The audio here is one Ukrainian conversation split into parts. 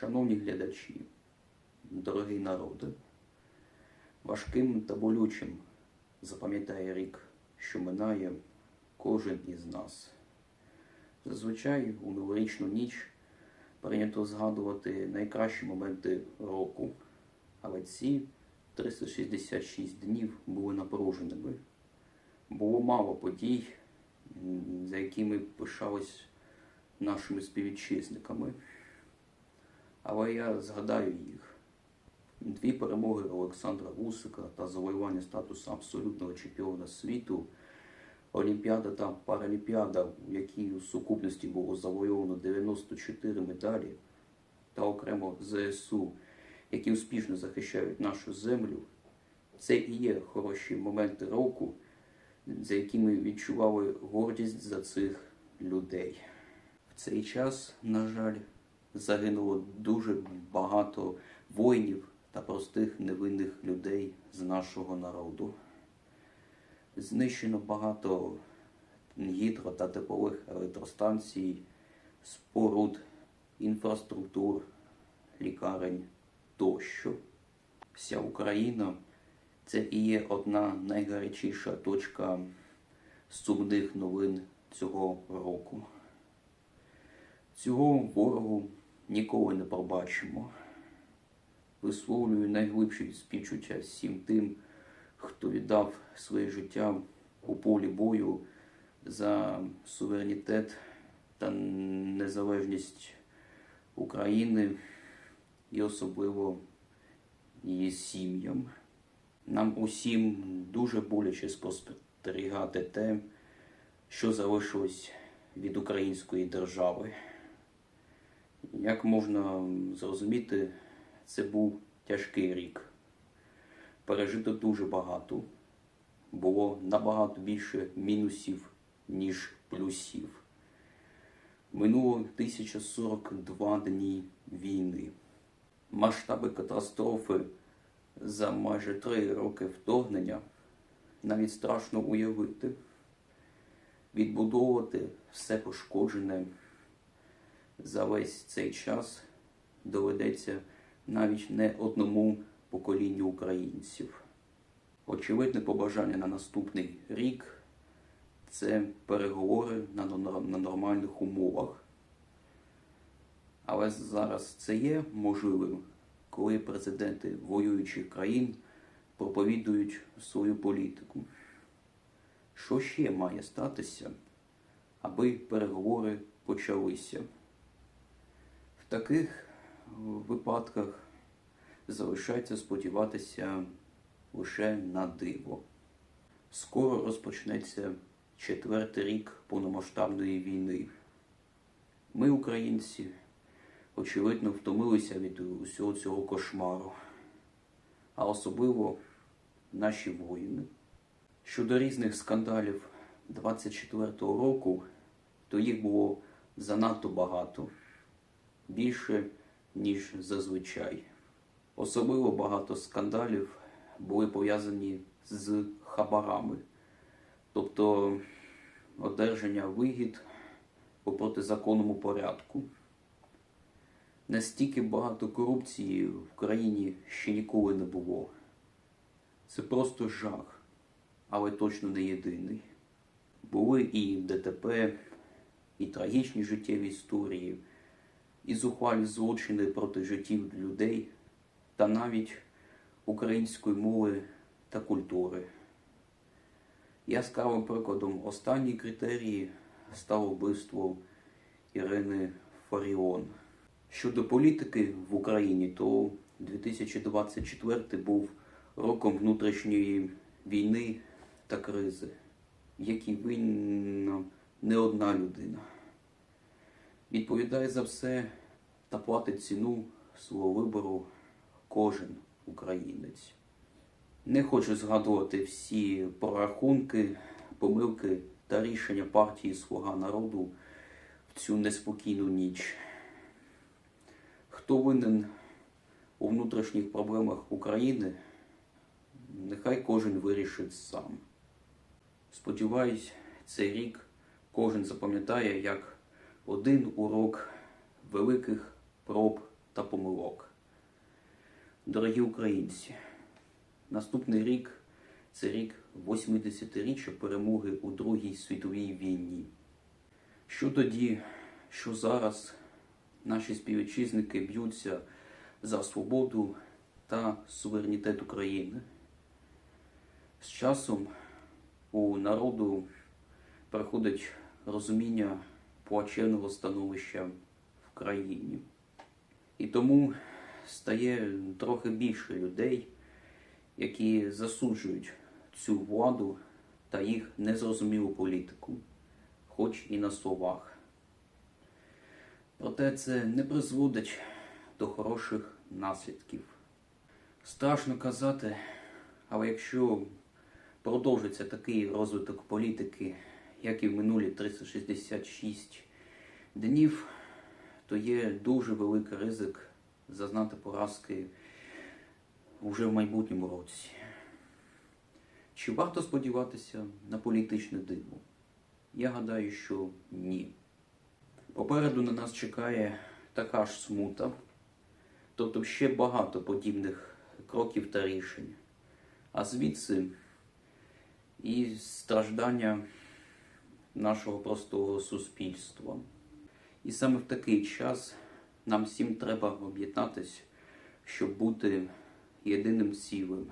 Шановні глядачі, дорогий народи, важким та болючим запам'ятає рік, що минає кожен із нас. Зазвичай у новорічну ніч прийнято згадувати найкращі моменти року, але ці 366 днів були напруженими. Було мало подій, за якими пишались нашими співвітчизниками. Але я згадаю їх. Дві перемоги Олександра Вусика та завоювання статусу абсолютного чемпіона світу, Олімпіада та Паралімпіада, у якій у сукупності було завойовано 94 медалі, та окремо ЗСУ, які успішно захищають нашу землю, це і є хороші моменти року, за якими відчували гордість за цих людей. В цей час, на жаль, загинуло дуже багато воїнів та простих невинних людей з нашого народу. Знищено багато гідро та теплових електростанцій, споруд, інфраструктур, лікарень тощо. Вся Україна це і є одна найгарячіша точка сумних новин цього року. Цього ворогу ніколи не пробачимо. Висловлюю найглибші співчуття всім тим, хто віддав своє життя у полі бою за суверенітет та незалежність України і особливо її сім'ям. Нам усім дуже боляче спостерігати те, що залишилось від української держави. Як можна зрозуміти, це був тяжкий рік. Пережито дуже багато. Було набагато більше мінусів, ніж плюсів. Минуло 1042 дні війни. Масштаби катастрофи за майже три роки вторгнення навіть страшно уявити. Відбудовувати все пошкоджене за весь цей час доведеться навіть не одному поколінню українців. Очевидне побажання на наступний рік це переговори на нормальних умовах. Але зараз це є можливим, коли президенти воюючих країн проповідують свою політику. Що ще має статися, аби переговори почалися? Таких випадках залишається сподіватися лише на диво. Скоро розпочнеться четвертий рік повномасштабної війни. Ми, українці, очевидно, втомилися від усього цього кошмару, а особливо наші воїни. Щодо різних скандалів 24-го року, то їх було занадто багато, більше, ніж зазвичай. Особливо багато скандалів були пов'язані з хабарами, тобто одержання вигід у протизаконному порядку. Настільки багато корупції в країні ще ніколи не було. Це просто жах, але точно не єдиний. Були і ДТП, і трагічні життєві історії, і зухвалі злочини проти життів людей та навіть української мови та культури. Яскравим прикладом останньої критерії стало вбивство Ірини Фаріон. Щодо політики в Україні, то 2024 був роком внутрішньої війни та кризи, в якій винна не одна людина. Відповідає за все та платить ціну свого вибору кожен українець. Не хочу згадувати всі прорахунки, помилки та рішення партії Слуга народу в цю неспокійну ніч. Хто винен у внутрішніх проблемах України, нехай кожен вирішить сам. Сподіваюсь, цей рік кожен запам'ятає як один урок великих проб та помилок. Дорогі українці, наступний рік це рік 80-річчя перемоги у Другій світовій війні. Що тоді, що зараз наші співвітчизники б'ються за свободу та суверенітет України. З часом у народу приходить розуміння плачевного становища в країні. І тому стає трохи більше людей, які засуджують цю владу та їх незрозумілу політику, хоч і на словах. Проте це не призводить до хороших наслідків. Страшно казати, але якщо продовжиться такий розвиток політики, як і в минулі 366 днів, то є дуже великий ризик зазнати поразки уже в майбутньому році. Чи варто сподіватися на політичне диво? Я гадаю, що ні. Попереду на нас чекає така ж смута, тобто ще багато подібних кроків та рішень. А звідси і страждання нашого простого суспільства. І саме в такий час нам всім треба об'єднатися, щоб бути єдиним цілим,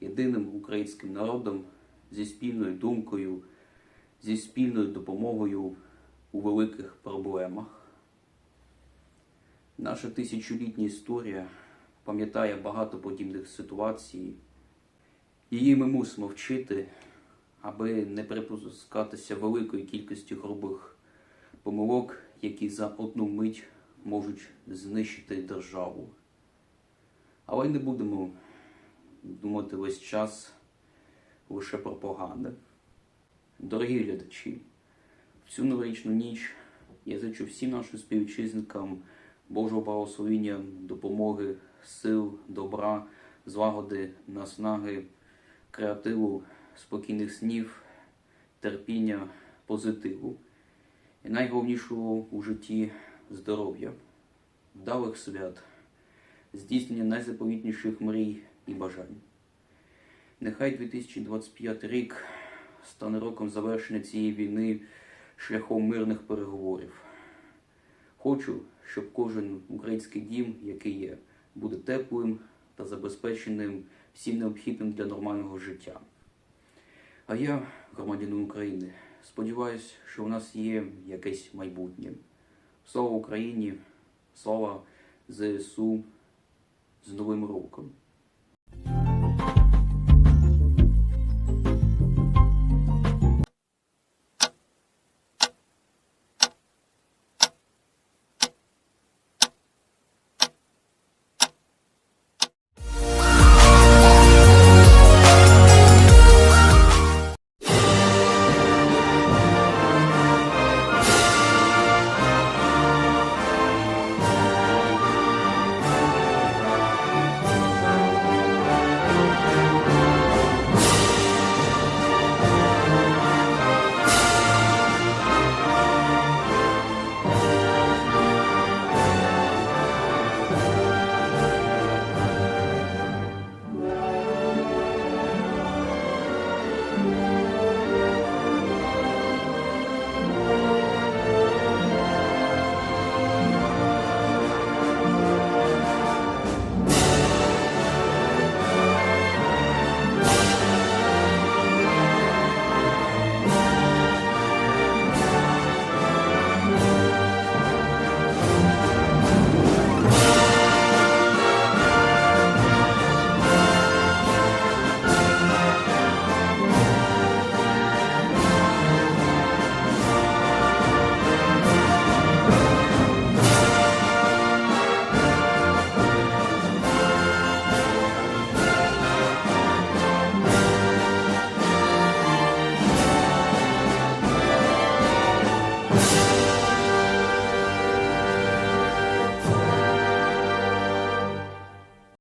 єдиним українським народом зі спільною думкою, зі спільною допомогою у великих проблемах. Наша тисячолітня історія пам'ятає багато подібних ситуацій. Її ми мусимо вчити, аби не припускатися великої кількості грубих помилок, які за одну мить можуть знищити державу. Але не будемо думати весь час лише пропаганди. Дорогі глядачі, в цю новорічну ніч я зичу всім нашим співвітчизникам Божого благословіння, допомоги, сил, добра, злагоди, наснаги, креативу, спокійних снів, терпіння, позитиву. І найголовнішого у житті здоров'я, вдалих свят, здійснення найзаповітніших мрій і бажань. Нехай 2025 рік стане роком завершення цієї війни шляхом мирних переговорів. Хочу, щоб кожен український дім, який є, буде теплим та забезпеченим всім необхідним для нормального життя. А я, громадянин України, сподіваюся, що у нас є якесь майбутнє. Слава Україні, слава ЗСУ з Новим роком!